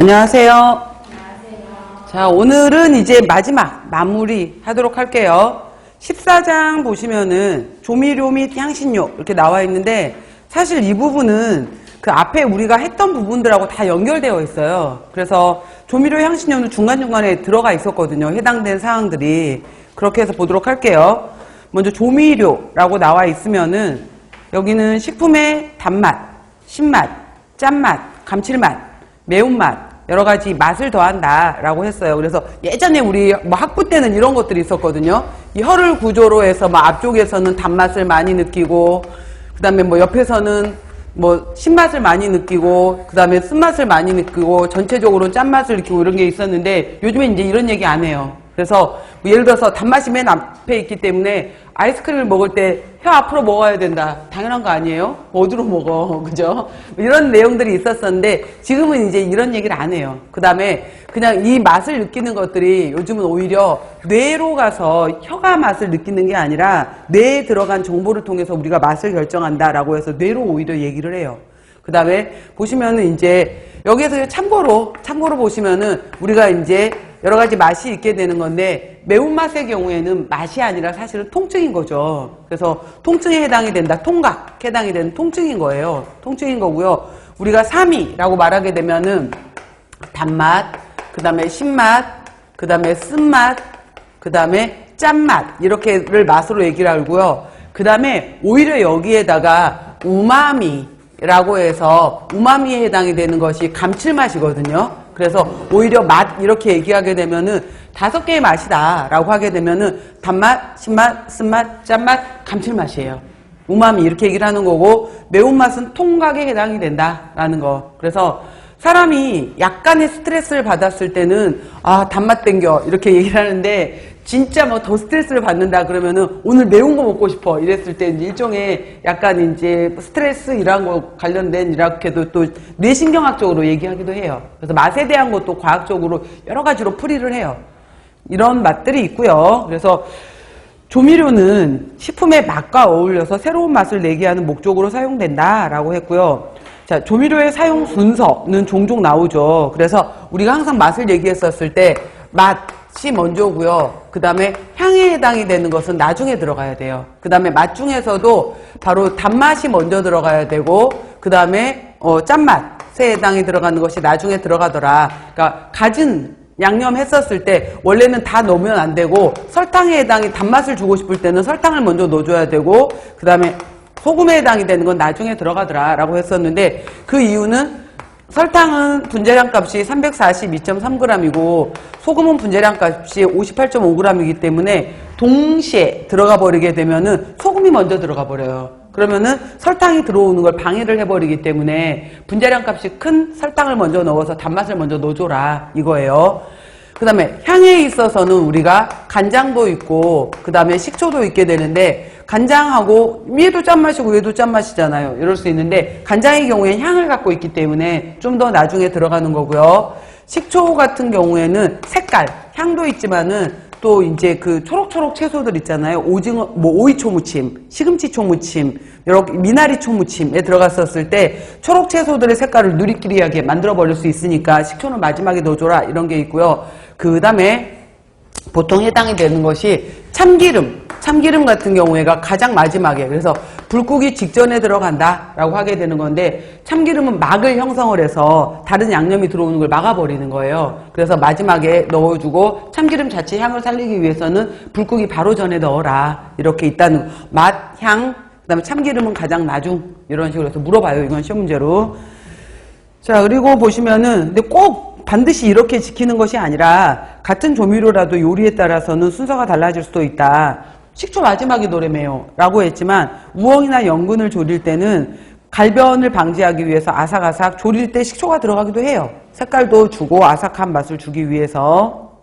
안녕하세요. 자, 오늘은 이제 마지막 마무리 하도록 할게요. 14장 보시면은 조미료 및 향신료 이렇게 나와 있는데 사실 이 부분은 그 앞에 우리가 했던 부분들하고 다 연결되어 있어요. 그래서 조미료 향신료는 중간중간에 들어가 있었거든요. 해당된 사항들이. 그렇게 해서 보도록 할게요. 먼저 조미료라고 나와 있으면은 여기는 식품의 단맛, 신맛, 짠맛, 감칠맛, 매운맛, 여러 가지 맛을 더한다라고 했어요. 그래서 예전에 우리 뭐 학부 때는 이런 것들이 있었거든요. 이 혈을 구조로 해서 뭐 앞쪽에서는 단맛을 많이 느끼고, 그 다음에 뭐 옆에서는 뭐 신맛을 많이 느끼고, 그 다음에 쓴맛을 많이 느끼고, 전체적으로 짠맛을 느끼고 이런 게 있었는데, 요즘에 이제 이런 얘기 안 해요. 그래서 뭐 예를 들어서 단맛이 맨 앞에 있기 때문에 아이스크림을 먹을 때 혀 앞으로 먹어야 된다. 당연한 거 아니에요? 어디로 먹어? 그죠? 이런 내용들이 있었었는데 지금은 이제 이런 얘기를 안 해요. 그 다음에 그냥 이 맛을 느끼는 것들이 요즘은 오히려 뇌로 가서 혀가 맛을 느끼는 게 아니라 뇌에 들어간 정보를 통해서 우리가 맛을 결정한다라고 해서 뇌로 오히려 얘기를 해요. 그 다음에 보시면은 이제 여기에서 참고로 참고로 보시면은 우리가 이제 여러 가지 맛이 있게 되는 건데 매운맛의 경우에는 맛이 아니라 사실은 통증인 거죠. 그래서 통증에 해당이 된다. 통각 해당이 되는 통증인 거예요. 통증인 거고요. 우리가 3위라고 말하게 되면은 단맛, 그 다음에 신맛, 그 다음에 쓴맛, 그 다음에 짠맛 이렇게를 맛으로 얘기를 하고요. 그 다음에 오히려 여기에다가 우마미라고 해서 우마미에 해당이 되는 것이 감칠맛이거든요. 그래서 오히려 맛 이렇게 얘기하게 되면은 다섯 개의 맛이다 라고 하게 되면은 단맛, 신맛, 쓴맛, 짠맛, 감칠맛이에요. 우마미 이렇게 얘기를 하는 거고 매운맛은 통각에 해당이 된다라는 거. 그래서 사람이 약간의 스트레스를 받았을 때는 아 단맛 땡겨 이렇게 얘기를 하는데 진짜 뭐 더 스트레스를 받는다 그러면은 오늘 매운 거 먹고 싶어 이랬을 때 일종의 약간 이제 스트레스 이런 거 관련된 이렇게도 또 뇌신경학적으로 얘기하기도 해요. 그래서 맛에 대한 것도 과학적으로 여러 가지로 풀이를 해요. 이런 맛들이 있고요. 그래서 조미료는 식품의 맛과 어울려서 새로운 맛을 내게 하는 목적으로 사용된다라고 했고요. 자, 조미료의 사용 순서는 종종 나오죠. 그래서 우리가 항상 맛을 얘기했었을 때 맛이 먼저고요. 그 다음에 향에 해당이 되는 것은 나중에 들어가야 돼요. 그 다음에 맛 중에서도 바로 단맛이 먼저 들어가야 되고 그 다음에 어, 짠맛에 해당이 들어가는 것이 나중에 들어가더라. 그러니까 갖은 양념 했었을 때 원래는 다 넣으면 안 되고 설탕에 해당이 단맛을 주고 싶을 때는 설탕을 먼저 넣어줘야 되고 그 다음에 소금에 해당이 되는 건 나중에 들어가더라 라고 했었는데 그 이유는 설탕은 분자량 값이 342.3g이고 소금은 분자량 값이 58.5g이기 때문에 동시에 들어가 버리게 되면은 소금이 먼저 들어가 버려요. 그러면은 설탕이 들어오는 걸 방해를 해버리기 때문에 분자량 값이 큰 설탕을 먼저 넣어서 단맛을 먼저 넣어줘라 이거예요. 그 다음에 향에 있어서는 우리가 간장도 있고 그 다음에 식초도 있게 되는데 간장하고 위에도 짠맛이고 위에도 짠맛이잖아요. 이럴 수 있는데 간장의 경우에는 향을 갖고 있기 때문에 좀 더 나중에 들어가는 거고요. 식초 같은 경우에는 색깔, 향도 있지만은 또 이제 그 초록초록 채소들 있잖아요. 오징어, 뭐 오이초 무침, 시금치초 무침, 여러 미나리초 무침에 들어갔었을 때 초록 채소들의 색깔을 누리끼리하게 만들어 버릴 수 있으니까 식초는 마지막에 넣어줘라 이런 게 있고요. 그 다음에 보통 해당이 되는 것이 참기름, 참기름 같은 경우에가 가장 마지막에 그래서 불 끄기 직전에 들어간다라고 하게 되는 건데 참기름은 막을 형성을 해서 다른 양념이 들어오는 걸 막아버리는 거예요. 그래서 마지막에 넣어주고 참기름 자체 향을 살리기 위해서는 불 끄기 바로 전에 넣어라 이렇게 있다는 맛, 향, 그 다음에 참기름은 가장 나중 이런 식으로 해서 물어봐요. 이건 시험 문제로. 자 그리고 보시면은 근데 꼭 반드시 이렇게 지키는 것이 아니라 같은 조미료라도 요리에 따라서는 순서가 달라질 수도 있다. 식초 마지막에 노래매요 라고 했지만 우엉이나 연근을 조릴 때는 갈변을 방지하기 위해서 아삭아삭 조릴 때 식초가 들어가기도 해요. 색깔도 주고 아삭한 맛을 주기 위해서.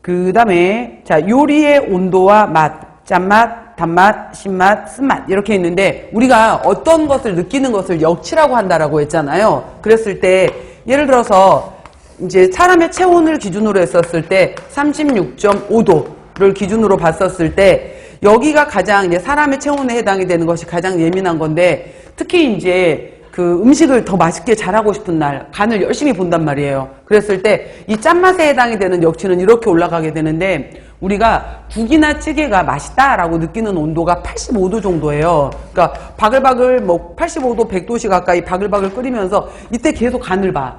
그 다음에 자 요리의 온도와 맛, 짠맛, 단맛, 신맛, 쓴맛 이렇게 있는데 우리가 어떤 것을 느끼는 것을 역치라고 한다라고 했잖아요. 그랬을 때 예를 들어서 이제 사람의 체온을 기준으로 했었을 때 36.5도 를 기준으로 봤었을 때 여기가 가장 이제 사람의 체온에 해당이 되는 것이 가장 예민한 건데 특히 이제 그그 음식을 더 맛있게 잘하고 싶은 날 간을 열심히 본단 말이에요. 그랬을 때 이 짠맛에 해당이 되는 역치는 이렇게 올라가게 되는데 우리가 국이나 찌개가 맛있다라고 느끼는 온도가 85도 정도예요. 그러니까 바글바글 뭐 85도, 100도씨 가까이 바글바글 끓이면서 이때 계속 간을 봐.